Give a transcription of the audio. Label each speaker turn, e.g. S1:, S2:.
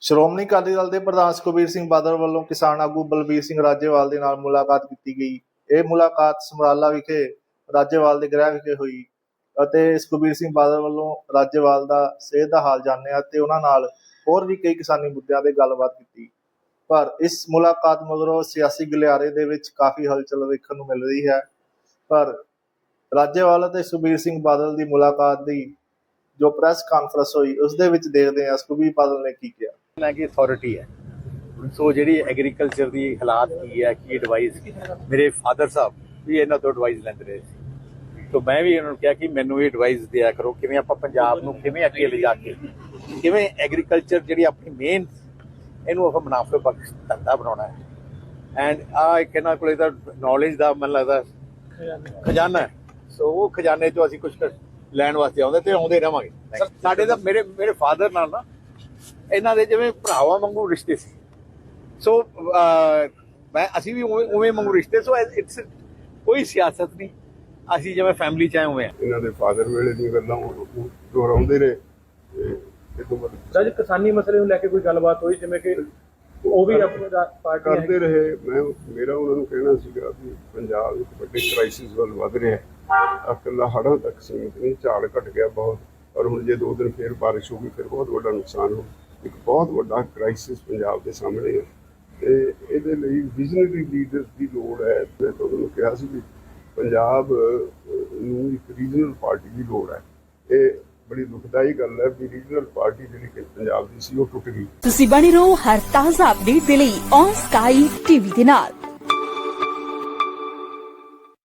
S1: ਸ਼੍ਰੋਮਣੀ ਅਕਾਲੀ ਦਲ ਦੇ ਪ੍ਰਧਾਨ ਸੁਖਬੀਰ ਸਿੰਘ ਬਾਦਲ ਵੱਲੋਂ ਕਿਸਾਨ ਆਗੂ ਬਲਬੀਰ ਸਿੰਘ ਰਾਜੇਵਾਲ ਦੇ ਨਾਲ ਮੁਲਾਕਾਤ ਕੀਤੀ ਗਈ। ਇਹ ਮੁਲਾਕਾਤ ਸਮਰਾਲਾ ਵਿਖੇ, ਰਾਜੇਵਾਲ ਦੇ ਗ੍ਰਹਿ ਵਿਖੇ ਹੋਈ ਅਤੇ ਸੁਖਬੀਰ ਸਿੰਘ ਬਾਦਲ ਵੱਲੋਂ ਰਾਜੇਵਾਲ ਦਾ ਸਿਹਤ ਦਾ ਹਾਲ ਜਾਣਿਆ ਤੇ ਉਹਨਾਂ ਨਾਲ ਹੋਰ ਵੀ ਕਈ ਕਿਸਾਨੀ ਮੁੱਦਿਆਂ ਤੇ ਗੱਲਬਾਤ ਕੀਤੀ। ਪਰ ਇਸ ਮੁਲਾਕਾਤ ਮਗਰੋਂ ਸਿਆਸੀ ਗਲਿਆਰੇ ਦੇ ਵਿੱਚ ਕਾਫੀ ਹਲਚਲ ਵੇਖਣ ਨੂੰ ਮਿਲ ਰਹੀ ਹੈ। ਪਰ ਰਾਜੇਵਾਲ ਅਤੇ ਸੁਖਬੀਰ ਸਿੰਘ ਬਾਦਲ ਦੀ ਮੁਲਾਕਾਤ ਦੀ ਜੋ ਪ੍ਰੈਸ ਕਾਨਫਰੰਸ ਹੋਈ, ਉਸ ਦੇ ਵਿੱਚ ਦੇਖਦੇ ਹਾਂ ਸੁਖਬੀਰ ਬਾਦਲ ਨੇ ਕੀ ਕਿਹਾ।
S2: ਨਾ ਕਿ ਅਥਾਰਟੀ ਹੈ। ਸੋ ਜਿਹੜੀ ਐਗਰੀਕਲਚਰ ਦੀ ਹਾਲਾਤ ਕੀ ਹੈ ਕੀ ਐਡਵਾਈਸ ਮੇਰੇ ਫਾਦਰ ਸਾਹਿਬ ਵੀ ਇਹਨਾਂ ਤੋਂ ਐਡਵਾਈਸ ਲੈਂਦੇ ਰਹੇ ਸੀ। ਸੋ ਮੈਂ ਵੀ ਇਹਨਾਂ ਨੂੰ ਕਿਹਾ ਕਿ ਮੈਨੂੰ ਵੀ ਐਡਵਾਈਸ ਦਿਆ ਕਰੋ ਕਿਵੇਂ ਆਪਾਂ ਪੰਜਾਬ ਨੂੰ ਕਿਵੇਂ ਅੱਗੇ ਲਿਜਾ ਕੇ ਕਿਵੇਂ ਐਗਰੀਕਲਚਰ ਜਿਹੜੀ ਆਪਣੀ ਮੇਨ ਇਹਨੂੰ ਆਪਾਂ ਮੁਨਾਫੇ ਬਖਸ਼ ਧੰਦਾ ਬਣਾਉਣਾ ਹੈ। ਐਂਡ ਆ ਇੱਕ ਇਹਨਾਂ ਕੋਲੇ ਤਾਂ ਨੌਲੇਜ ਦਾ ਮੈਨੂੰ ਲੱਗਦਾ ਖਜ਼ਾਨਾ ਹੈ। ਸੋ ਉਹ ਖਜ਼ਾਨੇ ਚੋਂ ਅਸੀਂ ਕੁਝ ਲੈਣ ਵਾਸਤੇ ਆਉਂਦੇ ਤੇ ਆਉਂਦੇ ਰਵਾਂਗੇ। ਸਾਡੇ ਤਾਂ ਮੇਰੇ ਮੇਰੇ ਫਾਦਰ ਨਾਲ ਨਾ ਇਹਨਾਂ ਦੇ ਜਿਵੇਂ ਭਰਾਵਾਂ ਵਾਂਗੂ ਰਿਸ਼ਤੇ ਸੀ। ਸੋ ਮੈਂ ਅਸੀਂ ਵੀ ਉਵੇਂ ਉਵੇਂ ਵਾਂਗੂ ਰਿਸ਼ਤੇ ਸੋ ਇਟਸ ਕੋਈ ਸਿਆਸਤ ਨਹੀਂ। ਅਸੀਂ ਜਿਵੇਂ ਫੈਮਿਲੀ ਚ ਆਏ ਹੋਏ ਆ।
S3: ਇਹਨਾਂ ਦੇ ਫਾਦਰ ਵੇਲੇ ਦੀਆਂ ਗੱਲਾਂ ਦੁਹਰਾਉਂਦੇ ਬਾਅਦ
S4: ਸਰ ਕਿਸਾਨੀ ਮਸਲੇ ਨੂੰ ਲੈ ਕੇ ਕੋਈ ਗੱਲਬਾਤ ਹੋਈ? ਜਿਵੇਂ ਕਿ ਉਹ ਵੀ ਆਪਣੀ ਪਾਰਟੀ
S3: ਕਰਦੇ ਰਹੇ। ਮੈਂ ਮੇਰਾ ਉਹਨਾਂ ਨੂੰ ਕਹਿਣਾ ਸੀਗਾ ਵੀ ਪੰਜਾਬ ਇੱਕ ਵੱਡੇ ਕ੍ਰਾਈਸਿਸ ਵੱਲ ਵੱਧ ਰਿਹਾ ਹੈ। ਇਕੱਲਾ ਹੜ੍ਹਾਂ ਤੱਕ ਸੀਮਿਤ ਨਹੀਂ ਝਾੜ ਘਟ ਗਿਆ ਬਹੁਤ। ਔਰ ਹੁਣ ਜੇ ਦੋ ਦਿਨ ਫੇਰ ਬਾਰਿਸ਼ ਹੋ ਗਈ ਫਿਰ ਬਹੁਤ ਵੱਡਾ ਨੁਕਸਾਨ ਹੋ ਇੱਕ ਬਹੁਤ ਵੱਡਾ ਕ੍ਰਾਈਸਿਸ ਪੰਜਾਬ ਦੇ ਸਾਹਮਣੇ ਹੈ ਤੇ ਇਹਦੇ ਲਈ ਵਿਜ਼ਨਰੀ ਲੀਡਰਸ ਦੀ ਲੋੜ ਹੈ। ਮੈਂ ਤੁਹਾਨੂੰ ਕਿਹਾ ਸੀ ਵੀ ਪੰਜਾਬ ਨੂੰ ਇੱਕ ਰੀਜਨਲ ਪਾਰਟੀ ਦੀ ਲੋੜ ਹੈ। ਇਹ ਬੜੀ ਦੁਖਦਾਈ ਗੱਲ ਹੈ ਵੀ ਰੀਜਨਲ ਪਾਰਟੀ ਜਿਹੜੀ ਕਿ ਪੰਜਾਬ ਦੀ ਸੀ, ਉਹ ਟੁੱਟ ਗਈ।
S5: ਤੁਸੀਂ ਬਣੇ ਰਹੋ ਹਰ ਤਾਜ਼ਾ ਅਪਡੇਟ ਦੇ ਲਈ ਔਨ ਸਕਾਈ ਟੀਵੀ ਦੇ ਨਾਲ।